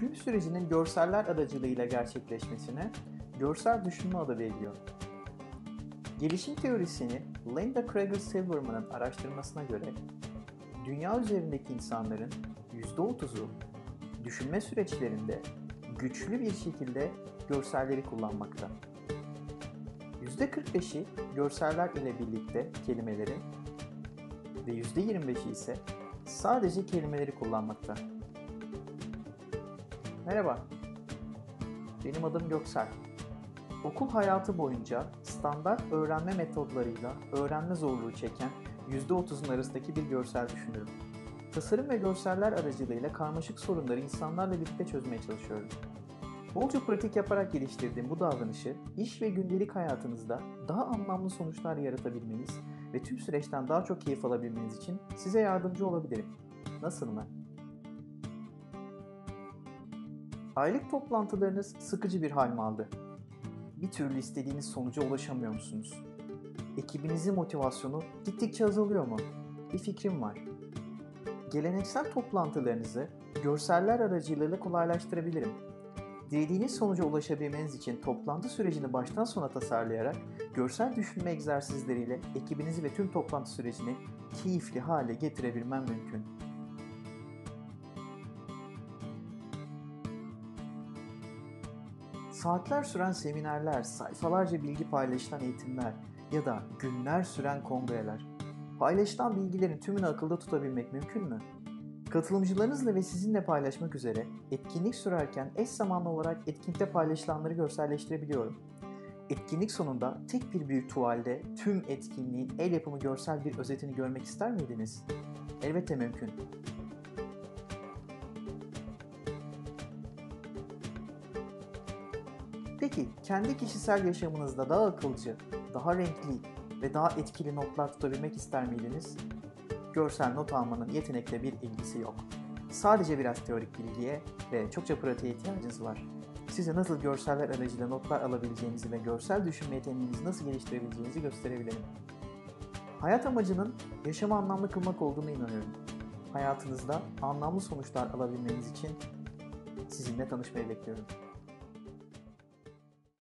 düşünme sürecinin görseller aracılığıyla gerçekleşmesine görsel düşünme adı veriliyor. Gelişim teorisini Linda Craig Silverman'ın araştırmasına göre dünya üzerindeki insanların %30'u düşünme süreçlerinde güçlü bir şekilde görselleri kullanmakta. %45'i görseller ile birlikte kelimeleri ve %25'i ise sadece kelimeleri kullanmakta. Merhaba, benim adım Göksel. Okul hayatı boyunca standart öğrenme metodlarıyla öğrenme zorluğu çeken %30'un arasındaki bir görsel düşünürüm. Tasarım ve görseller aracılığıyla karmaşık sorunları insanlarla birlikte çözmeye çalışıyorum. Bolca pratik yaparak geliştirdiğim bu davranışı iş ve gündelik hayatınızda daha anlamlı sonuçlar yaratabilmeniz ve tüm süreçten daha çok keyif alabilmeniz için size yardımcı olabilirim. Nasıl mı? Aylık toplantılarınız sıkıcı bir hal mi aldı? Bir türlü istediğiniz sonuca ulaşamıyor musunuz? Ekibinizin motivasyonu gittikçe azalıyor mu? Bir fikrim var. Geleneksel toplantılarınızı görseller aracılığıyla kolaylaştırabilirim. Dilediğiniz sonuca ulaşabilmeniz için toplantı sürecini baştan sona tasarlayarak görsel düşünme egzersizleriyle ekibinizi ve tüm toplantı sürecini keyifli hale getirebilmem mümkün. Saatler süren seminerler, sayfalarca bilgi paylaşılan eğitimler ya da günler süren kongreler. Paylaşılan bilgilerin tümünü akılda tutabilmek mümkün mü? Katılımcılarınızla ve sizinle paylaşmak üzere etkinlik sürerken eş zamanlı olarak etkinlikte paylaşılanları görselleştirebiliyorum. Etkinlik sonunda tek bir büyük tuvalde tüm etkinliğin el yapımı görsel bir özetini görmek ister miydiniz? Elbette mümkün. Peki kendi kişisel yaşamınızda daha akılcı, daha renkli ve daha etkili notlar tutabilmek ister miydiniz? Görsel not almanın yetenekle bir ilgisi yok. Sadece biraz teorik bilgiye ve çokça pratiğe ihtiyacınız var. Size nasıl görseller aracıyla notlar alabileceğinizi ve görsel düşünme yeteneğinizi nasıl geliştirebileceğinizi gösterebilirim. Hayat amacının yaşamı anlamlı kılmak olduğunu inanıyorum. Hayatınızda anlamlı sonuçlar alabilmeniz için sizinle tanışmayı bekliyorum.